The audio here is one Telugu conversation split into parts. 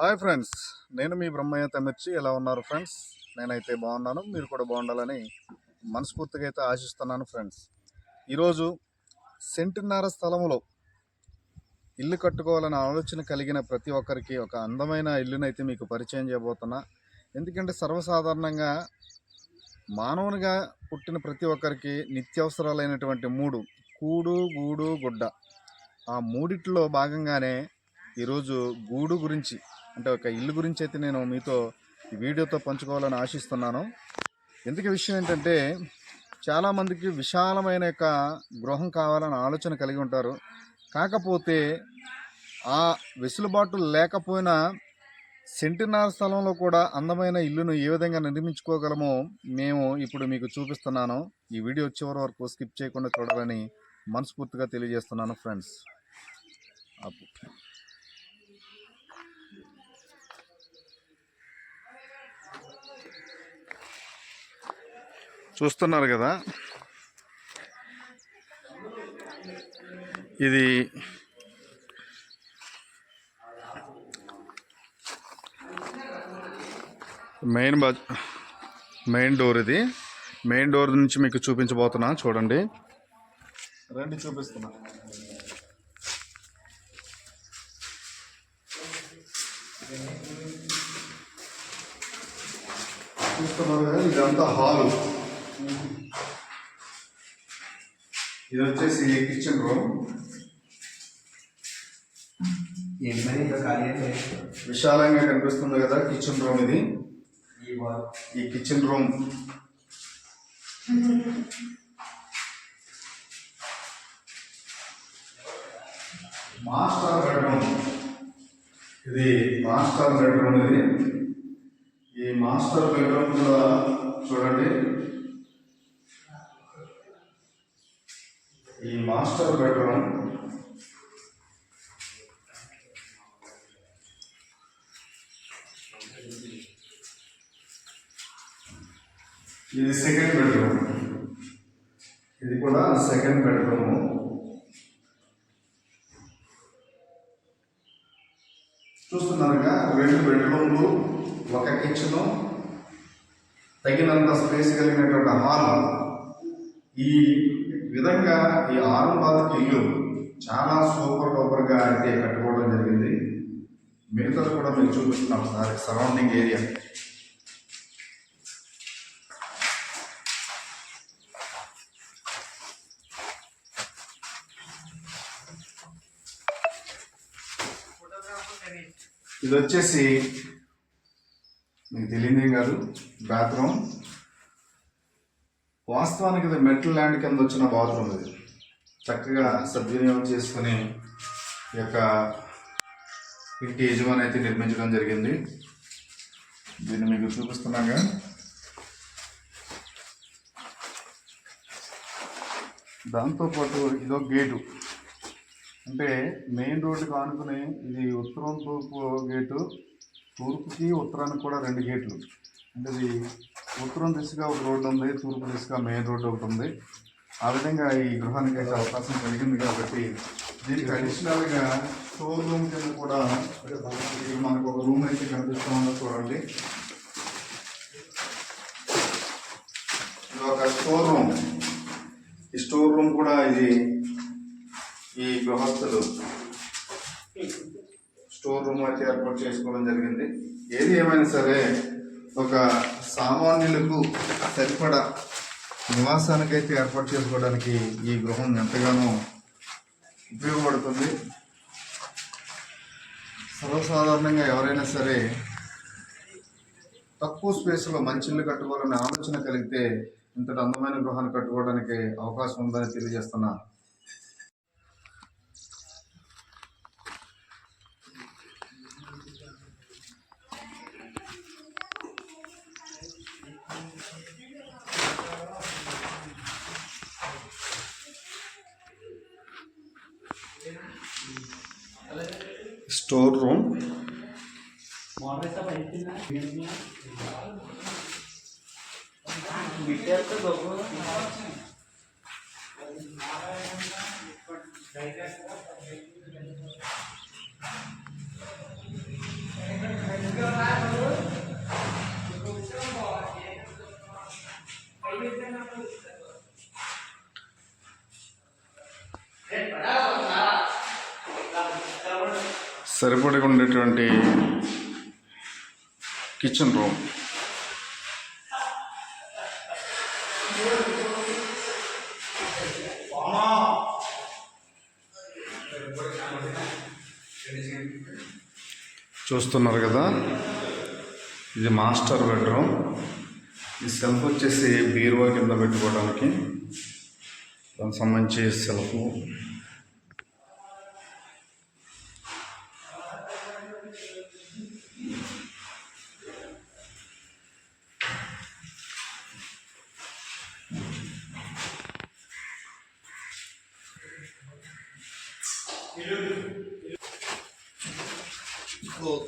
హాయ్ ఫ్రెండ్స్ నేను మీ బ్రహ్మయ్య తమిర్చి. ఎలా ఉన్నారు ఫ్రెండ్స్? నేనైతే బాగున్నాను మీరు కూడా బాగుండాలని మనస్ఫూర్తిగా అయితే ఆశిస్తున్నాను ఫ్రెండ్స్. ఈరోజు సెంటిన్నర స్థలంలో ఇల్లు కట్టుకోవాలనే ఆలోచన కలిగిన ప్రతి ఒక్కరికి ఒక అందమైన ఇల్లునైతే మీకు పరిచయం చేయబోతున్నా. ఎందుకంటే సర్వసాధారణంగా మానవునిగా పుట్టిన ప్రతి ఒక్కరికి నిత్యావసరాలైనటువంటి మూడు కూడు గూడు గుడ్డ. ఆ మూడిట్లో భాగంగానే ఈరోజు గూడు గురించి అంటే ఒక ఇల్లు గురించి అయితే నేను మీతో ఈ వీడియోతో పంచుకోవాలని ఆశిస్తున్నాను. ఎందుకు విషయం ఏంటంటే చాలామందికి విశాలమైన యొక్క గృహం కావాలని ఆలోచన కలిగి ఉంటారు. కాకపోతే ఆ వెసులుబాటు లేకపోయినా సెంటినార్ స్థలంలో కూడా అందమైన ఇల్లును ఏ విధంగా నిర్మించుకోగలమో మేము ఇప్పుడు మీకు చూపిస్తున్నాను. ఈ వీడియో చివరి వరకు స్కిప్ చేయకుండా చూడాలని మనస్ఫూర్తిగా తెలియజేస్తున్నాను ఫ్రెండ్స్. చూస్తున్నారు కదా. ఇది మెయిన్ బజ్ మెయిన్ డోర్ ఇది. మెయిన్ డోర్ నుంచి మీకు చూపించబోతున్నా చూడండి. రండి చూపిస్తున్నా. చూస్తున్నారు ఇదంతా హాల్. ఇది వచ్చేసి కిచెన్ రూమ్ విశాలంగా కనిపిస్తుంది కదా కిచెన్ రూమ్ ఇది. ఈ కిచెన్ రూమ్ మాస్టర్ బెడ్రూమ్ ఇది మాస్టర్ బెడ్రూమ్ ఇది. ఈ మాస్టర్ బెడ్రూమ్ కూడా చూడండి. ఇది సెకండ్ బెడ్రూమ్ ఇది కూడా సెకండ్ బెడ్రూమ్ చూస్తున్నారుగా రెండు బెడ్రూమ్లు ఒక కిచెన్ తగినంత స్పేస్ కలిగినటువంటి హాల్ ఈ విధంగా ఈ ఆరు ఇల్లు చాలా సూపర్ టోపర్గా అయితే కట్టుకోవడం జరిగింది. మిగతాది కూడా మీరు చూపిస్తున్నాం సార్ సరౌండింగ్ ఏరియా ఇది వచ్చేసి మీకు తెలియదేం కాదు బాత్రూమ్. వాస్తవానికి ఇది మెటల్ ల్యాండ్ కింద వచ్చిన బాత్రూమ్ ఇది. చక్కగా సద్వినియోగం చేసుకుని ఈ యొక్క ఇంటి యజమాని అయితే నిర్మించడం జరిగింది. దీన్ని మీకు చూపిస్తున్నాగా. దాంతోపాటు ఇదో గేటు. అంటే మెయిన్ రోడ్డుకి ఆనుకుని ఇది ఉత్తరం తూర్పు గేటు తూర్పుకి ఉత్తరానికి కూడా రెండు గేట్లు. అంటే ఇది ఉత్తరం దిశగా ఒక రోడ్డు ఉంది తూర్పు దిశగా మెయిన్ రోడ్డు ఒకటి ఉంది. ఆ విధంగా ఈ గృహానికి అయితే అవకాశం కలిగింది కాబట్టి దీనికి అడిషనల్గా స్టోర్ రూమ్ కింద కూడా మనకు ఒక రూమ్ అయితే కనిపిస్తూ ఉందో చూడండి. ఇది ఒక స్టోర్ రూమ్ ఈ స్టోర్ రూమ్ కూడా ఇది ఈ గృహస్థులు స్టోర్ రూమ్ అయితే ఏర్పాటు చేసుకోవడం జరిగింది. ఏది ఏమైనా సరే ఒక సామాన్యులకు సరిపడా నివాసానికైతే ఏర్పాటు చేసుకోవడానికి ఈ గృహం ఎంతగానో ఉపయోగపడుతుంది. సర్వసాధారణంగా ఎవరైనా సరే తక్కువ స్పేస్లో మంచి ఇల్లు కట్టుకోవాలనే ఆలోచన కలిగితే ఇంతటి అందమైన గృహాన్ని కట్టుకోవడానికి అవకాశం ఉందని తెలియజేస్తున్నా స్టోర్ రూమ్ సరిపడి ఉండేటువంటి కిచెన్ రూమ్ చూస్తున్నారు కదా ఇది మాస్టర్ బెడ్రూమ్ ఈ సెల్ఫ్ వచ్చేసి బీరువా కింద పెట్టుకోవడానికి దానికి సంబంధించి సెల్ఫ్. Geliyoruz. Geliyoruz.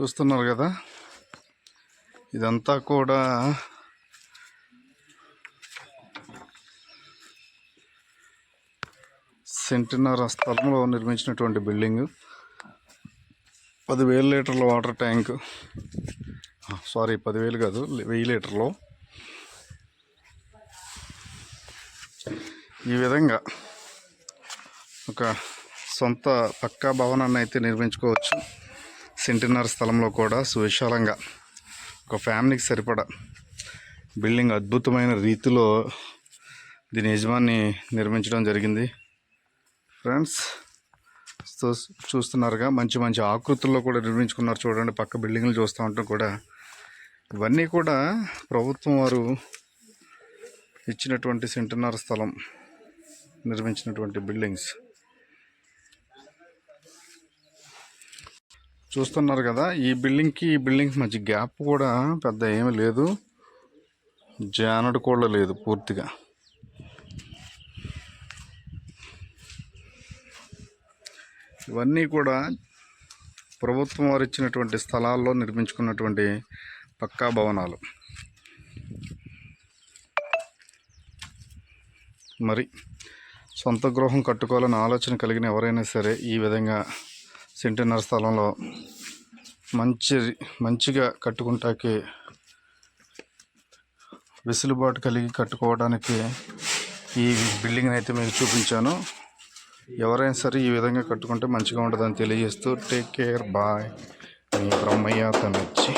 చూస్తున్నారు కదా? ఇదంతా కూడా సెంటినార్ స్థలంలో నిర్మించినటువంటి బిల్డింగ్. పదివేల లీటర్ల వాటర్ ట్యాంక్. సారీ పదివేలు కాదు వెయ్యి లీటర్లు. ఈ విధంగా ఒక సొంత పక్కా భవనాన్ని అయితే నిర్మించుకోవచ్చు. సెంటున్నర స్థలంలో కూడా సువిశాలంగా ఒక ఫ్యామిలీకి సరిపడా బిల్డింగ్ అద్భుతమైన రీతిలో దీని యజమాని నిర్మించడం జరిగింది. ఫ్రెండ్స్ చూ చూస్తున్నారుగా మంచి మంచి ఆకృతుల్లో కూడా నిర్మించుకున్నారు చూడండి పక్క బిల్డింగ్లు చూస్తూ ఉంటాం కూడా. ఇవన్నీ కూడా ప్రభుత్వం వారు ఇచ్చినటువంటి సెంటున్నర స్థలం నిర్మించినటువంటి బిల్డింగ్స్. చూస్తున్నారు కదా ఈ బిల్డింగ్కి ఈ బిల్డింగ్ మధ్య గ్యాప్ కూడా పెద్ద ఏమీ లేదు. జానడు కూడా లేదు పూర్తిగా. ఇవన్నీ కూడా ప్రభుత్వం వారు ఇచ్చినటువంటి స్థలాల్లో నిర్మించుకున్నటువంటి పక్కా భవనాలు. మరి సొంత గృహం కట్టుకోవాలని ఆలోచన కలిగిన ఎవరైనా సరే ఈ విధంగా సెంటున్నర స్థలంలో మంచి మంచిగా కట్టుకుంటాకి వెసులుబాటు కలిగి కట్టుకోవడానికి ఈ బిల్డింగ్ని అయితే మీకు చూపించాను. ఎవరైనా సరే ఈ విధంగా కట్టుకుంటే మంచిగా ఉంటుందని తెలియజేస్తూ టేక్ కేర్ బాయ్ మీ బ్రహ్మయ్య తమిచ్చి